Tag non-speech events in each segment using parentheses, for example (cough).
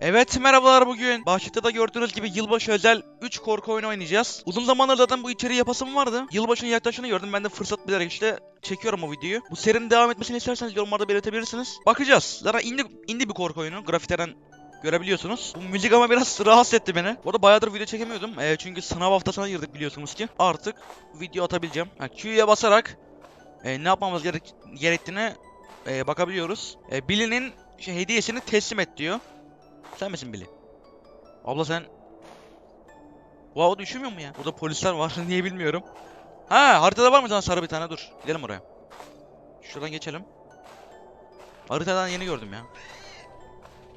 Evet merhabalar bugün. Başlıkta da gördüğünüz gibi yılbaşı özel 3 korku oyunu oynayacağız. Uzun zamandır zaten bu içeriği yapasım vardı. Yılbaşının yaklaşını gördüm. Ben de fırsat bilerek işte çekiyorum o videoyu. Bu serinin devam etmesini isterseniz yorumlarda belirtebilirsiniz. Bakacağız. Zaten indi, indi bir korku oyunu. Grafiteden görebiliyorsunuz. Bu müzik ama biraz (laughs) rahatsız etti beni. Bu arada bayağıdır video çekemiyordum. Ee, çünkü sınav haftasına girdik biliyorsunuz ki. Artık video atabileceğim. Ha, Q'ya basarak e, ne yapmamız gerek gerektiğine e, bakabiliyoruz. E, Billy'nin şey, hediyesini teslim et diyor. Sen misin Billy? Abla sen... Wow düşünmüyor mu ya? Burada polisler var. (laughs) Niye bilmiyorum. Ha haritada var mı sana sarı bir tane? Dur. Gidelim oraya. Şuradan geçelim. Haritadan yeni gördüm ya.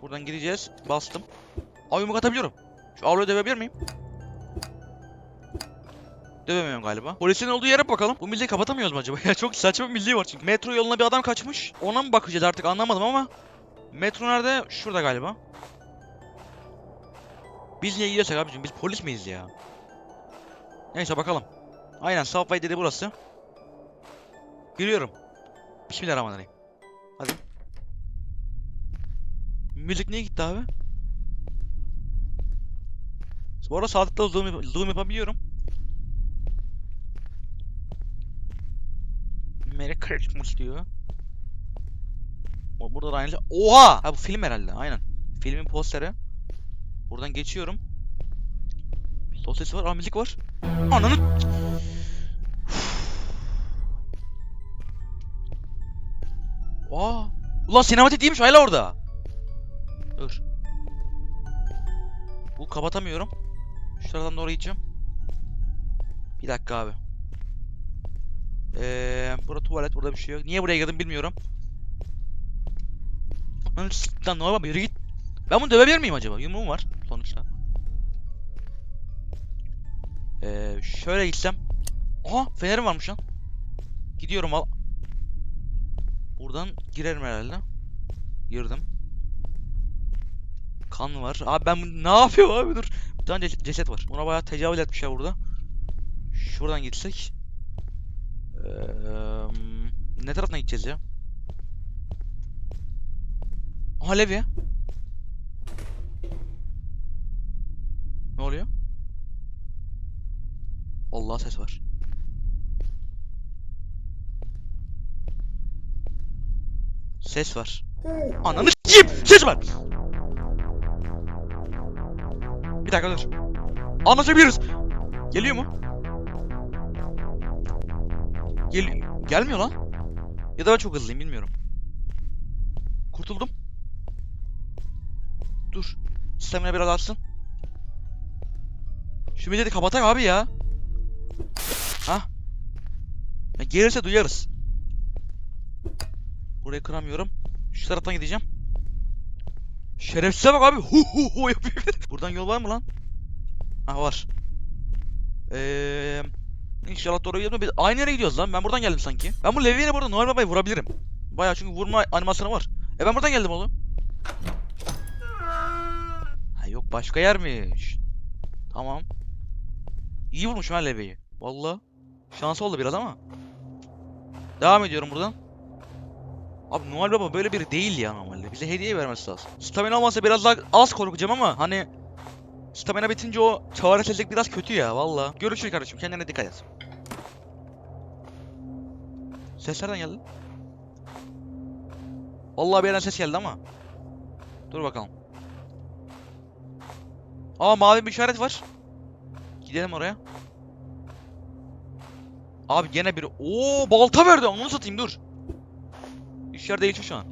Buradan gideceğiz. Bastım. Aa yumruk atabiliyorum. Şu avluyu dövebilir miyim? Dövemiyorum galiba. Polisin olduğu yere bakalım. Bu müziği kapatamıyoruz mu acaba? (laughs) Ya çok saçma bir müziği var çünkü. Metro yoluna bir adam kaçmış. Ona mı bakacağız artık anlamadım ama. Metro nerede? Şurada galiba. Biz niye gidiyorsak abicim? Biz polis miyiz ya? Neyse bakalım. Aynen Subway dedi burası. Giriyorum. Bismillahirrahmanirrahim. Hadi. Müzik niye gitti abi? Bu arada sağlıklı zoom, yap- zoom yapabiliyorum. Merry Christmas diyor. Bu- Burada da aynı. Oha! Ha bu film herhalde. Aynen. Filmin posteri. Buradan geçiyorum. Sol sesi var. Aa müzik var. Ananı... Aa. Ulan sinematik değilmiş hala orada. Dur. Bu kapatamıyorum. Şu taraftan doğru gideceğim. Bir dakika abi. Eee, burada tuvalet, burada bir şey yok. Niye buraya girdim bilmiyorum. Lan Lan normal yürü git. Ben bunu dövebilir miyim acaba? Yumruğum var sonuçta. Ee, şöyle gitsem. Aha fenerim varmış lan. Gidiyorum al. Buradan girerim herhalde. Girdim. Kan var. Abi ben ne yapıyorum abi dur. Bir tane ces- ceset var. Ona bayağı tecavüz etmişler burada. Şuradan gitsek. Eee, ne taraftan gideceğiz ya? Aha Levi. Ne oluyor? Allah ses var. Ses var. Ananı s**eyim! Ses var! Bir dakika dur. Anlaşabiliriz. Geliyor mu? Gel gelmiyor lan. Ya da ben çok hızlıyım bilmiyorum. Kurtuldum. Dur. Stamina biraz artsın. Şu milleti kapatak abi ya. Ha? Ya gelirse duyarız. Burayı kıramıyorum. Şu taraftan gideceğim. Şerefsize bak abi. Hu hu hu yapıyor. (laughs) Buradan yol var mı lan? Ha var. Eee... İnşallah doğru gidiyoruz. Biz aynı yere gidiyoruz lan. Ben buradan geldim sanki. Ben bu Levi'ye burada Noel Baba'yı vurabilirim. Bayağı çünkü vurma animasyonu var. E ben buradan geldim oğlum. Ha yok başka yermiş. Tamam. İyi vurmuş ha Levi'yi. Valla. Şans oldu biraz ama. Devam ediyorum buradan. Abi Noel Baba böyle biri değil ya normalde. Bize hediye vermesi lazım. Stamina olmasa biraz daha az korkacağım ama hani Stamina bitince o çaresizlik biraz kötü ya valla. Görüşürüz kardeşim kendine dikkat et. Ses nereden geldi? Vallahi bir yerden ses geldi ama. Dur bakalım. Aa mavi bir işaret var. Gidelim oraya. Abi gene bir Oo balta verdi onu satayım dur. İşler değişiyor şu an.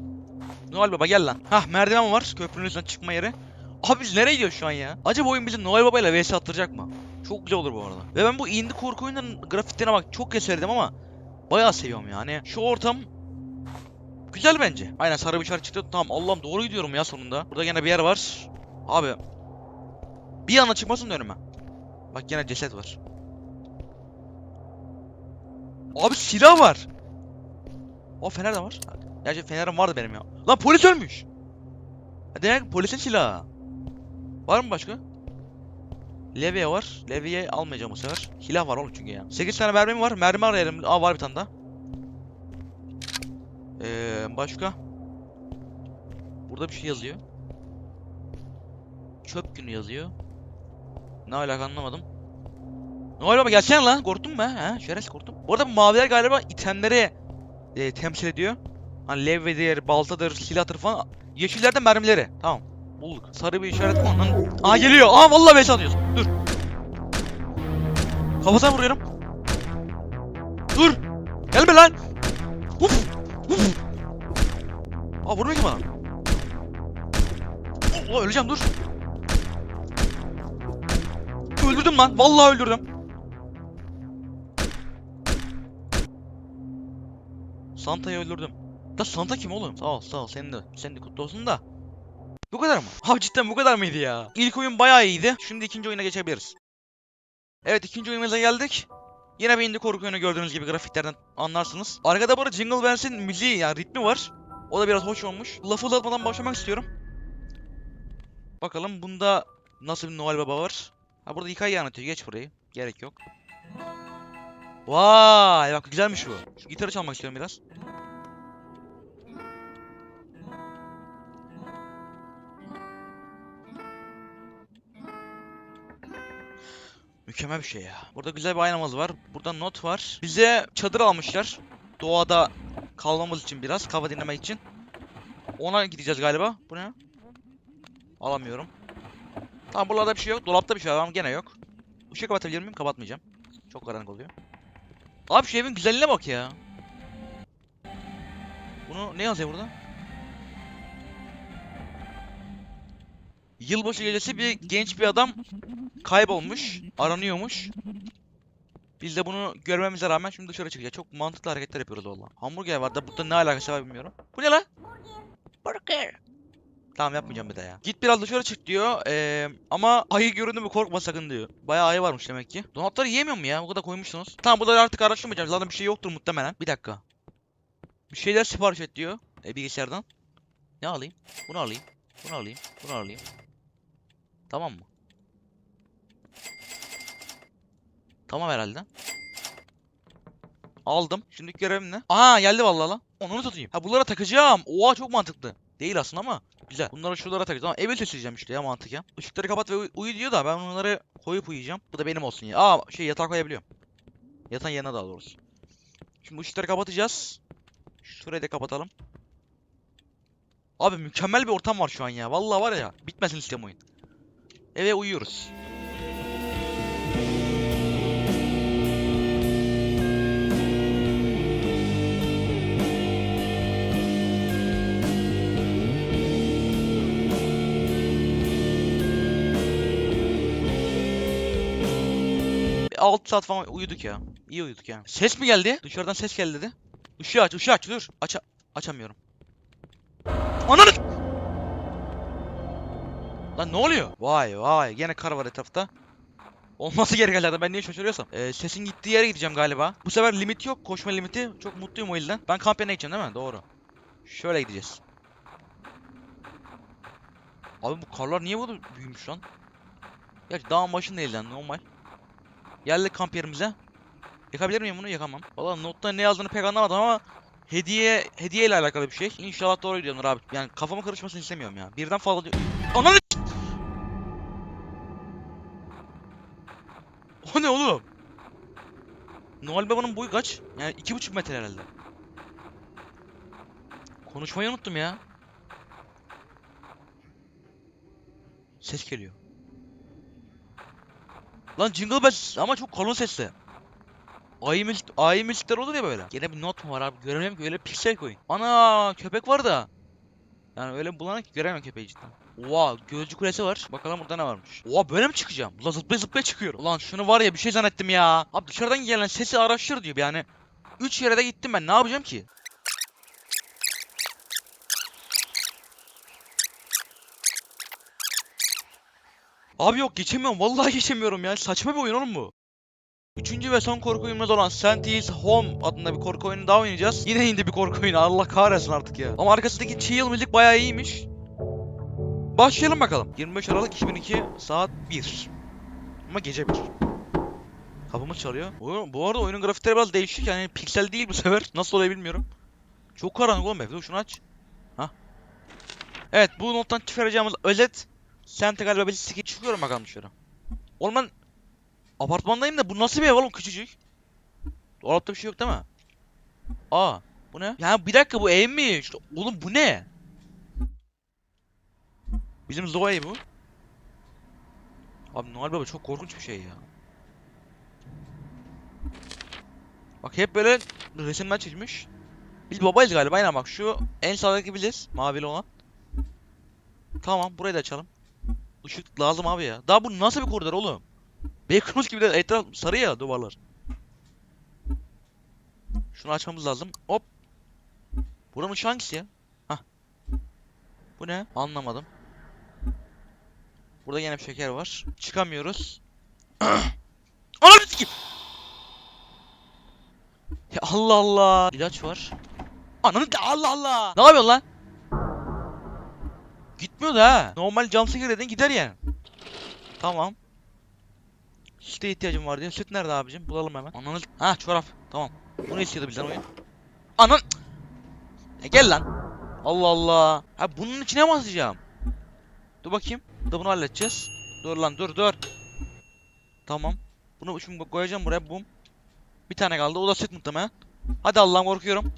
Noel Baba gel lan. Hah merdiven var köprünün üstünden çıkma yeri. Abi biz nereye gidiyoruz şu an ya? Acaba oyun bizi Noel Baba ile vs attıracak mı? Çok güzel olur bu arada. Ve ben bu indie korku oyunlarının grafiklerine bak çok keserdim ama bayağı seviyorum yani. Şu ortam güzel bence. Aynen sarı bir işaret çıktı. Tamam Allah'ım doğru gidiyorum ya sonunda. Burada gene bir yer var. Abi bir anda çıkmasın önüme. Bak gene ceset var. Abi silah var. O fener de var. Gerçi fenerim vardı benim ya. Lan polis ölmüş. Demek polisin silahı. Var mı başka? Levye var. Levye'yi almayacağım bu sefer. Silah var oğlum çünkü ya. 8 tane mermim var. Mermi arayalım. Aa var bir tane daha. Ee, başka? Burada bir şey yazıyor. çöp günü yazıyor. Ne alaka anlamadım. Noel Baba gelsene lan. Korktun mu ha? Şerefsiz korktum. Bu bu maviler galiba itenleri e, temsil ediyor. Hani levyedir, baltadır, silahtır falan. Yeşiller de mermileri. Tamam. Bulduk. Sarı bir işaret mi ondan? Aa geliyor. Aa vallahi beş atıyorsun. Dur. Kafasına vuruyorum. Dur. Gelme lan. Uf. Uf. Aa vurmuyor ki bana. Allah öleceğim dur. Öldürdüm lan. Vallahi öldürdüm. Santa'yı öldürdüm. Da Santa kim oğlum? Sağ ol sağ ol senin de. Senin de kutlu olsun da. Bu kadar mı? Abi cidden bu kadar mıydı ya? İlk oyun bayağı iyiydi. Şimdi ikinci oyuna geçebiliriz. Evet ikinci oyunumuza geldik. Yine bir indie korku oyunu gördüğünüz gibi grafiklerden anlarsınız. Arkada arada Jingle Bells'in müziği yani ritmi var. O da biraz hoş olmuş. Lafı uzatmadan başlamak istiyorum. Bakalım bunda nasıl bir Noel Baba var. Ha burada hikaye anlatıyor. Geç burayı. Gerek yok. Vay bak güzelmiş bu. Şu gitarı çalmak istiyorum biraz. Mükemmel bir şey ya. Burada güzel bir aynamız var. Burada not var. Bize çadır almışlar. Doğada kalmamız için biraz. Kafa dinlemek için. Ona gideceğiz galiba. Bu ne? Alamıyorum. Tamam buralarda bir şey yok. Dolapta bir şey var ama gene yok. Işığı kapatabilir miyim? Kapatmayacağım. Çok karanlık oluyor. Abi şu evin güzelliğine bak ya. Bunu ne yazıyor burada? Yılbaşı gecesi bir genç bir adam kaybolmuş, aranıyormuş. Biz de bunu görmemize rağmen şimdi dışarı çıkacağız. Çok mantıklı hareketler yapıyoruz valla. Hamburger var da burada ne alakası var bilmiyorum. Bu ne lan? Burger. Tamam yapmayacağım bir daha ya. Git biraz dışarı çık diyor. Ee, ama ayı göründü mü korkma sakın diyor. Bayağı ayı varmış demek ki. Donatları yiyemiyor mu ya? O kadar koymuşsunuz. Tamam burada artık araştırmayacağım. Zaten bir şey yoktur muhtemelen. Bir dakika. Bir şeyler sipariş et diyor. E, bilgisayardan. Ne alayım? Bunu alayım. Bunu alayım. Bunu alayım. Tamam mı? Tamam herhalde. Aldım. Şimdiki görevim ne? Aa geldi vallahi lan. Onu satayım. Ha bunlara takacağım. Oha çok mantıklı. Değil aslında ama güzel. Bunları şuralara takacağım. Ama eve seçeceğim işte ya mantıken. Işıkları kapat ve uy- uyu diyor da ben onları koyup uyuyacağım. Bu da benim olsun ya. Aa şey yatağa koyabiliyorum. Yatağın yanına daha doğrusu. Şimdi ışıkları kapatacağız. Şurayı da kapatalım. Abi mükemmel bir ortam var şu an ya. Vallahi var ya. Bitmesin istem oyun. Eve uyuyoruz. 6 saat falan uyuduk ya. İyi uyuduk ya. Ses mi geldi? Dışarıdan ses geldi dedi. Işığı aç, ışığı aç. Dur. Aç açamıyorum. Ananı! Lan ne oluyor? Vay vay gene kar var etrafta. Olması gereken yerden ben niye şaşırıyorsam. Ee, sesin gittiği yere gideceğim galiba. Bu sefer limit yok. Koşma limiti. Çok mutluyum o yüzden. Ben kamp yerine gideceğim değil mi? Doğru. Şöyle gideceğiz. Abi bu karlar niye böyle büyümüş lan? Gerçi dağın başında değil normal. Geldik kamp yerimize. Yakabilir miyim bunu? Yakamam. Valla notta ne yazdığını pek anlamadım ama hediye hediye ile alakalı bir şey. İnşallah doğru gidiyordur abi. Yani kafama karışmasını istemiyorum ya. Birden fazla diyor. Ananı O ne oğlum? Noel Baba'nın boyu kaç? Yani iki buçuk metre herhalde. Konuşmayı unuttum ya. Ses geliyor. Lan Jingle Bells ama çok kalın sesli. Ayı müzik, ayı müzikler olur ya böyle. Gene bir not mu var abi? Göremiyorum ki öyle piksel koyun. Ana köpek var da. Yani öyle bulanık ki göremiyorum köpeği cidden. Oha gözcü kulesi var. Bakalım burada ne varmış. Oha böyle mi çıkacağım? Ulan zıplaya zıplaya çıkıyorum. Ulan şunu var ya bir şey zannettim ya. Abi dışarıdan gelen sesi araştır diyor yani. Üç yere de gittim ben ne yapacağım ki? Abi yok geçemiyorum. Vallahi (laughs) geçemiyorum ya. Saçma bir oyun oğlum bu. Üçüncü ve son korku oyunumuz olan Santis Home adında bir korku oyunu daha oynayacağız. (laughs) Yine indi bir korku oyunu. Allah kahretsin artık ya. Ama arkasındaki chill müzik bayağı iyiymiş. Başlayalım bakalım. 25 Aralık 2002 saat 1. Ama gece 1. Kapımız çalıyor. Bu, bu arada oyunun grafikleri biraz değişik yani piksel değil bu (laughs) sefer. Nasıl oluyor bilmiyorum. Çok karanlık oğlum ev. Şunu aç. Hah. Evet bu nottan çıkaracağımız özet Sen de galiba bir sikip çıkıyorum bakalım dışarı. Oğlum ben apartmandayım da bu nasıl bir ev oğlum küçücük? Dolapta bir şey yok değil mi? Aa bu ne? Ya bir dakika bu ev mi? İşte, oğlum bu ne? Bizim Zoe bu. Abi Noel Baba çok korkunç bir şey ya. Bak hep böyle resimler çizmiş. Biz babayız galiba aynen bak şu en sağdaki biziz. Mavili olan. Tamam burayı da açalım. Işık lazım abi ya. Daha bu nasıl bir koridor oğlum? Beykonos gibi de etraf sarı ya duvarlar. Şunu açmamız lazım. Hop. Buranın ışığı hangisi ya? Hah. Bu ne? Anlamadım. Burada yine bir şeker var. Çıkamıyoruz. (clears throat) Ananı sikeyim. Ya Allah Allah. İlaç var. Ananı Allah Allah. Ne yapıyorsun lan? Gitmiyor da ha. Normal jumpscare dedin gider yani. Tamam. Süte ihtiyacım var diyor. Süt nerede abicim? Bulalım hemen. Ananı... Ha çorap. Tamam. Bunu istiyordu bizden oyun. Anan... Ya gel lan. Allah Allah. Ha bunun içine mi atacağım? Dur bakayım. Da bunu halledeceğiz. Dur lan dur dur. Tamam. Bunu şimdi koyacağım buraya. Bum. Bir tane kaldı. O da süt muhtemelen. Hadi Allah'ım korkuyorum.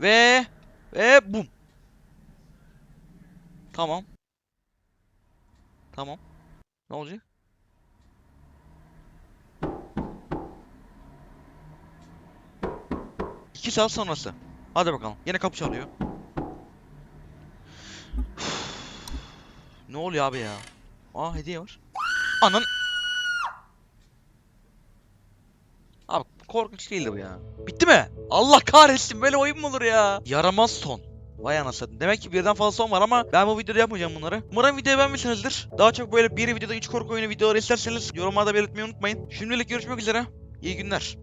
Ve... Ve bum. Tamam. Tamam. Ne olacak? İki saat sonrası. Hadi bakalım. Yine kapı çalıyor. ne oluyor abi ya? Aa hediye var. Anan. Abi korkunç değildi bu ya. Bitti mi? Allah kahretsin böyle oyun mu olur ya? Yaramaz son. Vay anasını. Demek ki birden fazla son var ama ben bu videoda yapmayacağım bunları. Umarım videoyu beğenmişsinizdir. Daha çok böyle bir videoda 3 korku oyunu videoları isterseniz yorumlarda belirtmeyi unutmayın. Şimdilik görüşmek üzere. İyi günler.